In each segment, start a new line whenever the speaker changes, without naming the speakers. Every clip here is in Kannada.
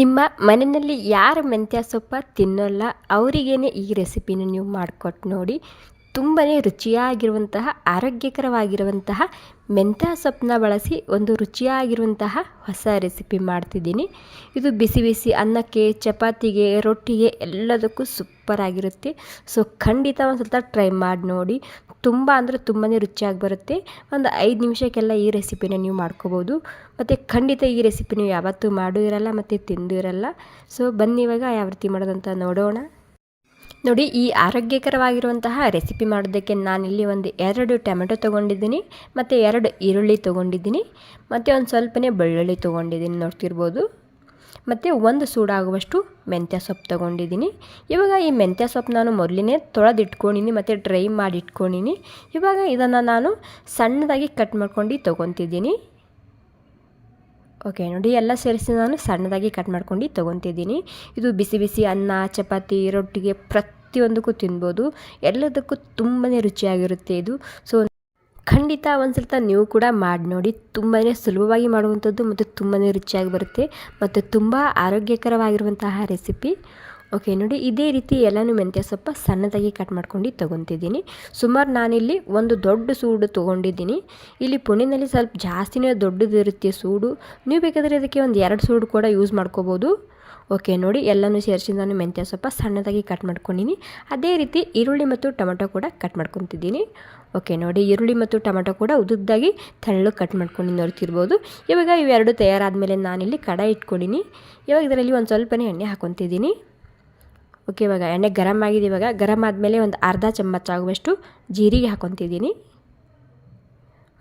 ನಿಮ್ಮ ಮನೆಯಲ್ಲಿ ಯಾರು ಮೆಂತ್ಯ ಸೊಪ್ಪು ತಿನ್ನೋಲ್ಲ ಅವರಿಗೇನೆ ಈ ರೆಸಿಪಿನ ನೀವು ಮಾಡಿಕೊಟ್ಟು ನೋಡಿ. ತುಂಬಾ ರುಚಿಯಾಗಿರುವಂತಹ, ಆರೋಗ್ಯಕರವಾಗಿರುವಂತಹ ಮೆಂತ್ಯ ಸೊಪ್ಪನ್ನ ಬಳಸಿ ಒಂದು ರುಚಿಯಾಗಿರುವಂತಹ ಹೊಸ ರೆಸಿಪಿ ಮಾಡ್ತಿದ್ದೀನಿ. ಇದು ಬಿಸಿ ಬಿಸಿ ಅನ್ನಕ್ಕೆ, ಚಪಾತಿಗೆ, ರೊಟ್ಟಿಗೆ ಎಲ್ಲದಕ್ಕೂ ಸೂಪರಾಗಿರುತ್ತೆ ಸೊ, ಖಂಡಿತ ಒಂದು ಸ್ವಲ್ಪ ಟ್ರೈ ಮಾಡಿ ನೋಡಿ. ತುಂಬ ಅಂದರೆ ತುಂಬಾ ರುಚಿಯಾಗಿ ಬರುತ್ತೆ. ಒಂದು ಐದು ನಿಮಿಷಕ್ಕೆಲ್ಲ ಈ ರೆಸಿಪಿನ ನೀವು ಮಾಡ್ಕೋಬೋದು. ಮತ್ತು ಖಂಡಿತ ಈ ರೆಸಿಪಿ ನೀವು ಯಾವತ್ತೂ ಮಾಡೂ ಇರಲ್ಲ, ಮತ್ತು ತಿಂದು ಇರಲ್ಲ. ಸೊ, ಬನ್ನಿ ಇವಾಗ ಯಾವ ರೀತಿ ಮಾಡೋದಂತ ನೋಡೋಣ. ನೋಡಿ, ಈ ಆರೋಗ್ಯಕರವಾಗಿರುವಂತಹ ರೆಸಿಪಿ ಮಾಡೋದಕ್ಕೆ ನಾನಿಲ್ಲಿ ಒಂದು ಎರಡು ಟೊಮೆಟೊ ತೊಗೊಂಡಿದ್ದೀನಿ, ಮತ್ತು ಎರಡು ಈರುಳ್ಳಿ ತೊಗೊಂಡಿದ್ದೀನಿ, ಮತ್ತು ಒಂದು ಸ್ವಲ್ಪನೇ ಬೆಳ್ಳುಳ್ಳಿ ತೊಗೊಂಡಿದ್ದೀನಿ ನೋಡ್ತಿರ್ಬೋದು. ಮತ್ತು ಒಂದು ಸೂಡಾಗುವಷ್ಟು ಮೆಂತ್ಯ ಸೊಪ್ಪು ತೊಗೊಂಡಿದ್ದೀನಿ. ಇವಾಗ ಈ ಮೆಂತ್ಯ ಸೊಪ್ಪು ನಾನು ಮೊದಲಿನೇ ತೊಳೆದಿಟ್ಕೊಂಡಿನಿ, ಮತ್ತು ಡ್ರೈ ಮಾಡಿ ಇಟ್ಕೊಂಡಿನಿ ಇವಾಗ ಇದನ್ನು ನಾನು ಸಣ್ಣದಾಗಿ ಕಟ್ ಮಾಡ್ಕೊಂಡು ತೊಗೊತಿದ್ದೀನಿ. ಓಕೆ, ನೋಡಿ, ಎಲ್ಲ ಸೇರಿಸಿ ನಾನು ಸಣ್ಣದಾಗಿ ಕಟ್ ಮಾಡ್ಕೊಂಡು ತೊಗೊತಿದ್ದೀನಿ. ಇದು ಬಿಸಿ ಬಿಸಿ ಅನ್ನ, ಚಪಾತಿ, ರೊಟ್ಟಿಗೆ ಪ್ರತಿಯೊಂದಕ್ಕೂ ತಿನ್ಬೋದು. ಎಲ್ಲದಕ್ಕೂ ತುಂಬಾ ರುಚಿಯಾಗಿರುತ್ತೆ ಇದು. ಸೊ ಖಂಡಿತ ಒಂದು ಸ್ವಲ್ಪ ನೀವು ಕೂಡ ಮಾಡಿ ನೋಡಿ. ತುಂಬಾ ಸುಲಭವಾಗಿ ಮಾಡುವಂಥದ್ದು ಮತ್ತು ತುಂಬಾ ರುಚಿಯಾಗಿ ಬರುತ್ತೆ ಮತ್ತು ತುಂಬ ಆರೋಗ್ಯಕರವಾಗಿರುವಂತಹ ರೆಸಿಪಿ. ಓಕೆ ನೋಡಿ, ಇದೇ ರೀತಿ ಎಲ್ಲನೂ ಮೆಂತ್ಯ ಸೊಪ್ಪು ಸಣ್ಣದಾಗಿ ಕಟ್ ಮಾಡ್ಕೊಂಡು ತೊಗೊತಿದ್ದೀನಿ. ಸುಮಾರು ನಾನಿಲ್ಲಿ ಒಂದು ದೊಡ್ಡ ಸೂಡು ತೊಗೊಂಡಿದ್ದೀನಿ. ಇಲ್ಲಿ ಪುಣೆನಲ್ಲಿ ಸ್ವಲ್ಪ ಜಾಸ್ತಿನೇ ದೊಡ್ಡದಿರುತ್ತೆ ಸೂಡು. ನೀವು ಬೇಕಾದರೆ ಅದಕ್ಕೆ ಒಂದು ಎರಡು ಸೂಡು ಕೂಡ ಯೂಸ್ ಮಾಡ್ಕೋಬೋದು. ಓಕೆ, ನೋಡಿ, ಎಲ್ಲನೂ ಸೇರಿಸಿ ನಾನು ಮೆಂತ್ಯ ಸೊಪ್ಪು ಸಣ್ಣದಾಗಿ ಕಟ್ ಮಾಡ್ಕೊಂಡಿನಿ. ಅದೇ ರೀತಿ ಈರುಳ್ಳಿ ಮತ್ತು ಟೊಮೆಟೊ ಕೂಡ ಕಟ್ ಮಾಡ್ಕೊತಿದ್ದೀನಿ. ಓಕೆ, ನೋಡಿ, ಈರುಳ್ಳಿ ಮತ್ತು ಟೊಮೆಟೊ ಕೂಡ ಉದುದ್ದಾಗಿ ತೆಳ್ಳು ಕಟ್ ಮಾಡ್ಕೊಂಡು ನೋಡ್ತಿರ್ಬೋದು ಇವಾಗ ಇವೆರಡು ತಯಾರಾದಮೇಲೆ ನಾನಿಲ್ಲಿ ಕಡಾಯಿ ಇಟ್ಕೊಂಡಿನಿ. ಇವಾಗ ಇದರಲ್ಲಿ ಒಂದು ಸ್ವಲ್ಪನೇ ಎಣ್ಣೆ ಹಾಕೊತಿದ್ದೀನಿ. ಓಕೆ, ಇವಾಗ ಎಣ್ಣೆ ಗರಮ್ ಆಗಿದೆ. ಇವಾಗ ಗರಮ್ ಆದಮೇಲೆ ಒಂದು ಅರ್ಧ ಚಮಚ ಆಗುವಷ್ಟು ಜೀರಿಗೆ ಹಾಕೊತಿದ್ದೀನಿ.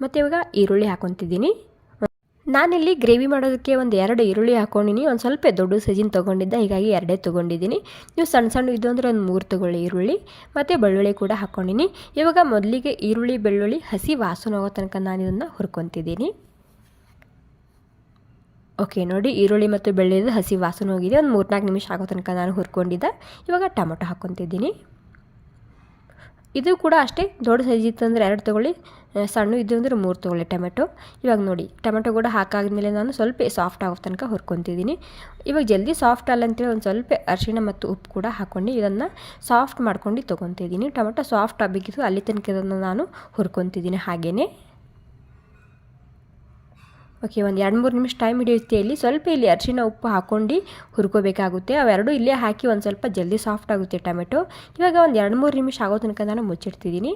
ಮತ್ತು ಇವಾಗ ಈರುಳ್ಳಿ ಹಾಕೊತಿದ್ದೀನಿ. ನಾನಿಲ್ಲಿ ಗ್ರೇವಿ ಮಾಡೋದಕ್ಕೆ ಒಂದು ಎರಡು ಈರುಳ್ಳಿ ಹಾಕೊಂಡಿನಿ, ಒಂದು ಸ್ವಲ್ಪ ದೊಡ್ಡ ಸೈಜಿನ ತೊಗೊಂಡಿದ್ದೆ, ಹೀಗಾಗಿ ಎರಡೇ ತೊಗೊಂಡಿದ್ದೀನಿ. ನೀವು ಸಣ್ಣ ಸಣ್ಣ ಇದು ಅಂದರೆ ಒಂದು ಮೂರು ತೊಗೊಳ್ಳಿ ಈರುಳ್ಳಿ, ಮತ್ತು ಬೆಳ್ಳುಳ್ಳಿ ಕೂಡ ಹಾಕ್ಕೊಂಡಿನಿ ಇವಾಗ ಮೊದಲಿಗೆ ಈರುಳ್ಳಿ, ಬೆಳ್ಳುಳ್ಳಿ, ಹಸಿ ವಾಸನೆ ಹೋಗೋ ತನಕ ನಾನು ಇದನ್ನು ಹುರ್ಕೊತಿದ್ದೀನಿ. ಓಕೆ, ನೋಡಿ ಈರುಳ್ಳಿ ಮತ್ತು ಬೆಳ್ಳುಳ್ಳಿದು ಹಸಿ ವಾಸನೆ ಹೋಗಿದೆ. ಒಂದು ಮೂರ್ನಾಲ್ಕು ನಿಮಿಷ ಆಗೋ ತನಕ ನಾನು ಹುರ್ಕೊಂಡಿದ್ದೆ. ಇವಾಗ ಟೊಮೊಟೊ ಹಾಕ್ಕೊತಿದ್ದೀನಿ ಇದು ಕೂಡ ಅಷ್ಟೇ ದೊಡ್ಡ ಸೈಜ್ ಇತ್ತು ಅಂದರೆ ಎರಡು ತೊಗೊಳ್ಳಿ ಸಣ್ಣ ಇದ್ದು ಅಂದರೆ ಮೂರು ತೊಗೊಳ್ಳಿ ಟೊಮೆಟೊ. ಇವಾಗ ನೋಡಿ, ಟೊಮೆಟೊ ಕೂಡ ಹಾಕಾದ್ಮೇಲೆ ನಾನು ಸ್ವಲ್ಪ ಸಾಫ್ಟ್ ಆಗೋ ತನಕ ಹುರ್ಕೊತಿದ್ದೀನಿ. ಇವಾಗ ಜಲ್ದಿ ಸಾಫ್ಟ್ ಅಲ್ಲ ಅಂತೇಳಿ ಒಂದು ಸ್ವಲ್ಪ ಅರಿಶಿಣ ಮತ್ತು ಉಪ್ಪು ಕೂಡ ಹಾಕ್ಕೊಂಡು ಇದನ್ನು ಸಾಫ್ಟ್ ಮಾಡ್ಕೊಂಡು ತೊಗೊತಿದ್ದೀನಿ. ಟೊಮೆಟೊ ಸಾಫ್ಟ್ ಆಗಬೇಕಿತ್ತು ಅಲ್ಲಿ ತನಕ ಇದನ್ನು ನಾನು ಹುರ್ಕೊತಿದ್ದೀನಿ ಹಾಗೆಯೇ ಓಕೆ, ಒಂದು ಎರಡು ಮೂರು ನಿಮಿಷ ಟೈಮ್ ಹಿಡಿಯುತ್ತೆ. ಇಲ್ಲಿ ಸ್ವಲ್ಪ ಇಲ್ಲಿ ಅರಿಶಿನ ಉಪ್ಪು ಹಾಕ್ಕೊಂಡು ಹುರ್ಕೋಬೇಕಾಗುತ್ತೆ. ಅವೆರಡು ಇಲ್ಲೇ ಹಾಕಿ ಒಂದು ಸ್ವಲ್ಪ ಜಲ್ದಿ ಸಾಫ್ಟ್ ಆಗುತ್ತೆ ಟೊಮೆಟೊ. ಇವಾಗ ಒಂದು ಎರಡು ಮೂರು ನಿಮಿಷ ಆಗೋ ತನಕ ನಾನು ಮುಚ್ಚಿಡ್ತಿದ್ದೀನಿ.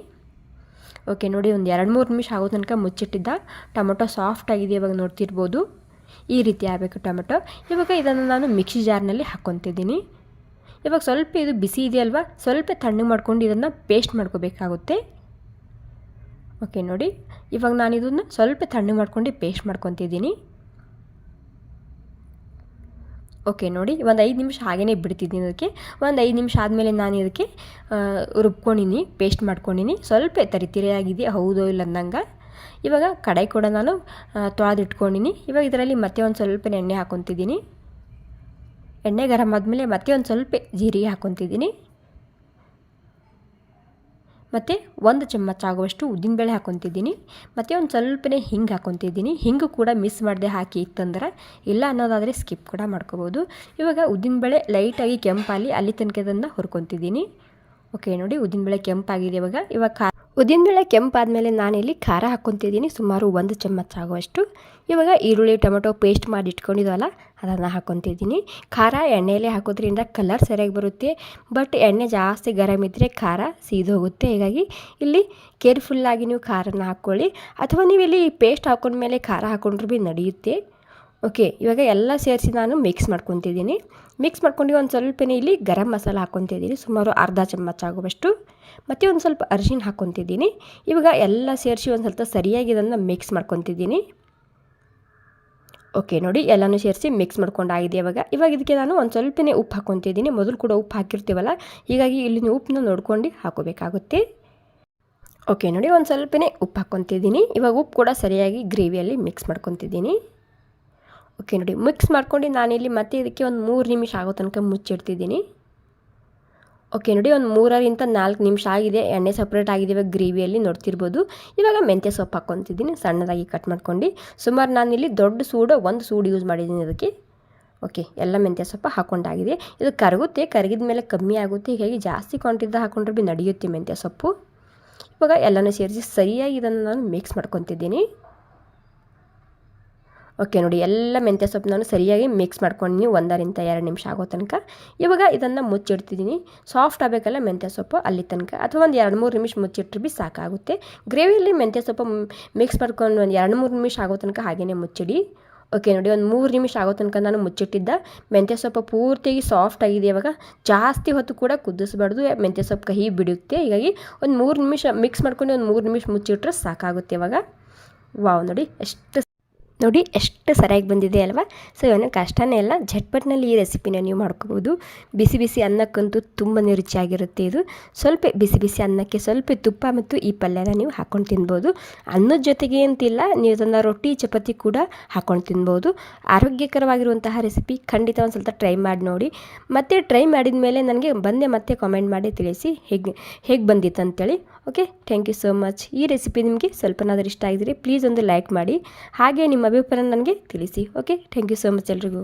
ಓಕೆ, ನೋಡಿ ಒಂದು ಎರಡು ಮೂರು ನಿಮಿಷ ಆಗೋ ತನಕ ಮುಚ್ಚಿಟ್ಟಿದ್ದ. ಟೊಮೆಟೊ ಸಾಫ್ಟ್ ಆಗಿದೆ ಇವಾಗ ನೋಡ್ತಿರ್ಬೋದು. ಈ ರೀತಿ ಆಗಬೇಕು ಟೊಮೆಟೊ. ಇವಾಗ ಇದನ್ನು ನಾನು ಮಿಕ್ಸಿ ಜಾರ್ನಲ್ಲಿ ಹಾಕ್ಕೊತಿದ್ದೀನಿ ಇವಾಗ ಸ್ವಲ್ಪ ಇದು ಬಿಸಿ ಇದೆಯಲ್ವ? ಸ್ವಲ್ಪ ತಣ್ಣಗೆ ಮಾಡ್ಕೊಂಡು ಇದನ್ನು ಪೇಸ್ಟ್ ಮಾಡ್ಕೋಬೇಕಾಗುತ್ತೆ. ಓಕೆ ನೋಡಿ. ಇವಾಗ ನಾನು ಇದನ್ನು ಸ್ವಲ್ಪ ತಣ್ಣಗೆ ಮಾಡ್ಕೊಂಡು ಪೇಸ್ಟ್ ಮಾಡ್ಕೊತಿದ್ದೀನಿ. ಓಕೆ ನೋಡಿ. ಒಂದು ಐದು ನಿಮಿಷ ಹಾಗೇ ಬಿಡ್ತಿದ್ದೀನಿ ಅದಕ್ಕೆ ಒಂದು ಐದು ನಿಮಿಷ ಆದಮೇಲೆ ನಾನು ಇದಕ್ಕೆ ರುಬ್ಕೊಂಡಿನಿ ಪೇಸ್ಟ್ ಮಾಡ್ಕೊಂಡಿನಿ. ಸ್ವಲ್ಪ ತರಿತಿರಿಯಾಗಿದೆ ಹೌದೋ ಇಲ್ಲ ಅಂದಂಗೆ. ಇವಾಗ ಕಡಾಯಿ ಕೂಡ ನಾನು ತೊಳೆದಿಟ್ಕೊಂಡಿನಿ. ಇವಾಗ ಇದರಲ್ಲಿ ಮತ್ತೆ ಒಂದು ಸ್ವಲ್ಪ ಎಣ್ಣೆ ಹಾಕೊತಿದ್ದೀನಿ. ಎಣ್ಣೆ ಗರಮ್ ಆದಮೇಲೆ ಮತ್ತೆ ಒಂದು ಸ್ವಲ್ಪ ಜೀರಿಗೆ ಹಾಕೊತಿದ್ದೀನಿ. ಮತ್ತು ಒಂದು ಚಮಚ ಆಗುವಷ್ಟು ಉದ್ದಿನಬೇಳೆ ಹಾಕೊತಿದ್ದೀನಿ. ಮತ್ತು ಒಂದು ಸ್ವಲ್ಪನೇ ಹಿಂಗೆ ಹಾಕೊತಿದ್ದೀನಿ. ಹಿಂಗೆ ಕೂಡ ಮಿಸ್ ಮಾಡದೆ ಹಾಕಿ ಇತ್ತಂದ್ರೆ ಇಲ್ಲ ಅನ್ನೋದಾದರೆ ಸ್ಕಿಪ್ ಕೂಡ ಮಾಡ್ಕೋಬೋದು. ಇವಾಗ ಉದ್ದಿನಬೇಳೆ ಲೈಟಾಗಿ ಕೆಂಪಾಲಿ ಅಲ್ಲಿ ತನಕ ಅದನ್ನು ಹುರ್ಕೊತಿದ್ದೀನಿ. ಓಕೆ ನೋಡಿ ಉದ್ದಿನಬೇಳೆ ಕೆಂಪಾಗಿದೆ ಇವಾಗ. ಇವಾಗ ಉದ್ದಿನಬೇಳೆ ಕೆಂಪಾದಮೇಲೆ ನಾನಿಲ್ಲಿ ಖಾರ ಹಾಕ್ಕೊತಿದ್ದೀನಿ, ಸುಮಾರು ಒಂದು ಚಮಚ ಆಗುವಷ್ಟು. ಇವಾಗ ಈರುಳ್ಳಿ, ಟೊಮೆಟೊ ಪೇಸ್ಟ್ ಮಾಡಿ ಇಟ್ಕೊಂಡಿದ್ವಲ್ಲ ಅದನ್ನು ಹಾಕ್ಕೊತಿದ್ದೀನಿ. ಖಾರ ಎಣ್ಣೆಯಲ್ಲೇ ಹಾಕೋದ್ರಿಂದ ಕಲರ್ ಸರಿಯಾಗಿ ಬರುತ್ತೆ, ಬಟ್ ಎಣ್ಣೆ ಜಾಸ್ತಿ ಗರಮ್ ಇದ್ದರೆ ಖಾರ ಸೀದೋಗುತ್ತೆ ಹೀಗಾಗಿ ಇಲ್ಲಿ ಕೇರ್ಫುಲ್ಲಾಗಿ ನೀವು ಖಾರನ ಹಾಕ್ಕೊಳ್ಳಿ. ಅಥವಾ ನೀವು ಇಲ್ಲಿ ಪೇಸ್ಟ್ ಹಾಕೊಂಡ್ಮೇಲೆ ಖಾರ ಹಾಕ್ಕೊಂಡ್ರೂ ಭೀ ನಡೆಯುತ್ತೆ. ಓಕೆ ಇವಾಗ ಎಲ್ಲ ಸೇರಿಸಿ ನಾನು ಮಿಕ್ಸ್ ಮಾಡ್ಕೊತಿದ್ದೀನಿ. ಮಿಕ್ಸ್ ಮಾಡ್ಕೊಂಡು ಒಂದು ಸ್ವಲ್ಪನೇ ಇಲ್ಲಿ ಗರಂ ಮಸಾಲ ಹಾಕ್ಕೊತಿದ್ದೀನಿ ಸುಮಾರು ಅರ್ಧ ಚಮಚ ಆಗುವಷ್ಟು. ಮತ್ತು ಒಂದು ಸ್ವಲ್ಪ ಅರಿಶಿನ ಹಾಕ್ಕೊತಿದ್ದೀನಿ ಇವಾಗ ಎಲ್ಲ ಸೇರಿಸಿ ಒಂದು ಸ್ವಲ್ಪ ಸರಿಯಾಗಿ ಇದನ್ನು ಮಿಕ್ಸ್ ಮಾಡ್ಕೊತಿದ್ದೀನಿ. ಓಕೆ ನೋಡಿ ಎಲ್ಲನೂ ಸೇರಿಸಿ ಮಿಕ್ಸ್ ಮಾಡ್ಕೊಂಡಾಗಿದೆ ಇವಾಗ. ಇವಾಗ ಇದಕ್ಕೆ ನಾನು ಒಂದು ಸ್ವಲ್ಪನೇ ಉಪ್ಪು ಹಾಕ್ಕೊತಿದ್ದೀನಿ ಮೊದಲು ಕೂಡ ಉಪ್ಪು ಹಾಕಿರ್ತೀವಲ್ಲ, ಹೀಗಾಗಿ ಇಲ್ಲಿ ಉಪ್ಪನ್ನ ನೋಡ್ಕೊಂಡು ಹಾಕೋಬೇಕಾಗುತ್ತೆ. ಓಕೆ ನೋಡಿ ಒಂದು ಸ್ವಲ್ಪನೇ ಉಪ್ಪು ಹಾಕ್ಕೊತಿದ್ದೀನಿ ಇವಾಗ ಉಪ್ಪು ಕೂಡ ಸರಿಯಾಗಿ ಗ್ರೇವಿಯಲ್ಲಿ ಮಿಕ್ಸ್ ಮಾಡ್ಕೊತಿದ್ದೀನಿ. ಓಕೆ, ನೋಡಿ ಮಿಕ್ಸ್ ಮಾಡ್ಕೊಂಡು ನಾನಿಲ್ಲಿ ಮತ್ತೆ ಇದಕ್ಕೆ ಒಂದು ಮೂರು ನಿಮಿಷ ಆಗೋ ತನಕ ಮುಚ್ಚಿಡ್ತಿದ್ದೀನಿ. ಓಕೆ, ನೋಡಿ, ಒಂದು ಮೂರರಿಂದ ನಾಲ್ಕು ನಿಮಿಷ ಆಗಿದೆ. ಎಣ್ಣೆ ಸಪ್ರೇಟ್ ಆಗಿದೆ ಇವಾಗ ಗ್ರೇವಿಯಲ್ಲಿ ನೋಡ್ತಿರ್ಬೋದು. ಇವಾಗ ಮೆಂತ್ಯ ಸೊಪ್ಪು ಹಾಕ್ಕೊತಿದ್ದೀನಿ, ಸಣ್ಣದಾಗಿ ಕಟ್ ಮಾಡ್ಕೊಂಡು. ಸುಮಾರು ನಾನಿಲ್ಲಿ ದೊಡ್ಡ ಸೂಡು, ಒಂದು ಸೂಡು ಯೂಸ್ ಮಾಡಿದ್ದೀನಿ ಅದಕ್ಕೆ. ಓಕೆ, ಎಲ್ಲ ಮೆಂತ್ಯ ಸೊಪ್ಪು ಹಾಕೊಂಡಾಗಿದೆ. ಇದು ಕರಗುತ್ತೆ, ಕರಗಿದ ಮೇಲೆ ಕಮ್ಮಿ ಆಗುತ್ತೆ. ಹೀಗಾಗಿ ಜಾಸ್ತಿ ಕ್ವಾಂಟಿಟಿದ ಹಾಕೊಂಡ್ರೆ ಭೀ ನಡೆಯುತ್ತೆ ಮೆಂತ್ಯ ಸೊಪ್ಪು. ಇವಾಗ ಎಲ್ಲನೂ ಸೇರಿಸಿ ಸರಿಯಾಗಿ ಇದನ್ನು ನಾನು ಮಿಕ್ಸ್ ಮಾಡ್ಕೊತಿದ್ದೀನಿ. ಓಕೆ ನೋಡಿ, ಎಲ್ಲ ಮೆಂತ್ಯ ಸೊಪ್ಪು ನಾನು ಸರಿಯಾಗಿ ಮಿಕ್ಸ್ ಮಾಡ್ಕೊಂಡು ನೀವು ಒಂದರಿಂದ ಎರಡು ನಿಮಿಷ ಆಗೋ ತನಕ. ಇವಾಗ ಇದನ್ನು ಮುಚ್ಚಿಡ್ತಿದ್ದೀನಿ. ಸಾಫ್ಟ್ ಆಗಬೇಕಲ್ಲ ಮೆಂತ್ಯ ಸೊಪ್ಪು ಅಲ್ಲಿ ತನಕ. ಅಥವಾ ಒಂದು ಎರಡು ಮೂರು ನಿಮಿಷ ಮುಚ್ಚಿಟ್ರೆ ಬಿ ಸಾಕಾಗುತ್ತೆ. ಗ್ರೇವಿಯಲ್ಲಿ ಮೆಂತ್ಯ ಸೊಪ್ಪು ಮಿಕ್ಸ್ ಮಾಡ್ಕೊಂಡು ಒಂದು ಎರಡು ಮೂರು ನಿಮಿಷ ಆಗೋ ತನಕ ಹಾಗೇ ಮುಚ್ಚಿಡಿ. ಓಕೆ ನೋಡಿ, ಒಂದು ಮೂರು ನಿಮಿಷ ಆಗೋ ತನಕ ನಾನು ಮುಚ್ಚಿಟ್ಟಿದ್ದ. ಮೆಂತ್ಯ ಸೊಪ್ಪು ಪೂರ್ತಿಯಾಗಿ ಸಾಫ್ಟ್ ಆಗಿದೆ ಇವಾಗ. ಜಾಸ್ತಿ ಹೊತ್ತು ಕೂಡ ಕುದಿಸ್ಬಾರ್ದು. ಮೆಂತ್ಯ ಸೊಪ್ಪು ಕಹಿ ಬಿಡುತ್ತೆ. ಹೀಗಾಗಿ ಒಂದು ಮೂರು ನಿಮಿಷ ಮಿಕ್ಸ್ ಮಾಡ್ಕೊಂಡು ಒಂದು ಮೂರು ನಿಮಿಷ ಮುಚ್ಚಿಟ್ರೆ ಸಾಕಾಗುತ್ತೆ ಇವಾಗ. ವಾವ್ ನೋಡಿ, ಎಷ್ಟು ನೋಡಿ, ಎಷ್ಟು ಸರಿಯಾಗಿ ಬಂದಿದೆ ಅಲ್ವಾ? ಸೊ ಇವನ್ನ ಕಷ್ಟನೇ ಇಲ್ಲ ಝಟ್ಪಟ್ನಲ್ಲಿ ಈ ರೆಸಿಪಿನ ನೀವು ಮಾಡ್ಕೋಬೋದು. ಬಿಸಿ ಬಿಸಿ ಅನ್ನಕ್ಕಂತೂ ತುಂಬಾ ರುಚಿಯಾಗಿರುತ್ತೆ ಇದು. ಸ್ವಲ್ಪ ಬಿಸಿ ಬಿಸಿ ಅನ್ನಕ್ಕೆ ಸ್ವಲ್ಪ ತುಪ್ಪ ಮತ್ತು ಈ ಪಲ್ಯನ ನೀವು ಹಾಕ್ಕೊಂಡು ತಿನ್ಬೋದು. ಅನ್ನದ ಜೊತೆಗೆ ಅಂತಿಲ್ಲ, ನೀವು ಅದನ್ನ ರೊಟ್ಟಿ, ಚಪಾತಿ ಕೂಡ ಹಾಕ್ಕೊಂಡು ತಿನ್ಬೋದು. ಆರೋಗ್ಯಕರವಾಗಿರುವಂತಹ ರೆಸಿಪಿ ಖಂಡಿತ ಒಂದು ಸ್ವಲ್ಪ ಟ್ರೈ ಮಾಡಿ ನೋಡಿ. ಮತ್ತೆ ಟ್ರೈ ಮಾಡಿದ ಮೇಲೆ ನನಗೆ ಬಂದೆ, ಮತ್ತೆ ಕಾಮೆಂಟ್ ಮಾಡಿ ತಿಳಿಸಿ ಹೇಗೆ ಹೇಗೆ ಬಂದಿತ್ತು ಅಂತೇಳಿ. Okay thank you so much ಈ ರೆಸಿಪಿ ನಿಮಗೆ ಸ್ವಲ್ಪನಾದರೂ ಇಷ್ಟ ಆಗಿದ್ರೆ ಪ್ಲೀಸ್ ಒಂದು ಲೈಕ್ ಮಾಡಿ. ಹಾಗೆ ಅಭಿಪ್ರಾಯ ನನಗೆ ತಿಳಿಸಿ okay thank you so much ಎಲ್ರಿಗೂ.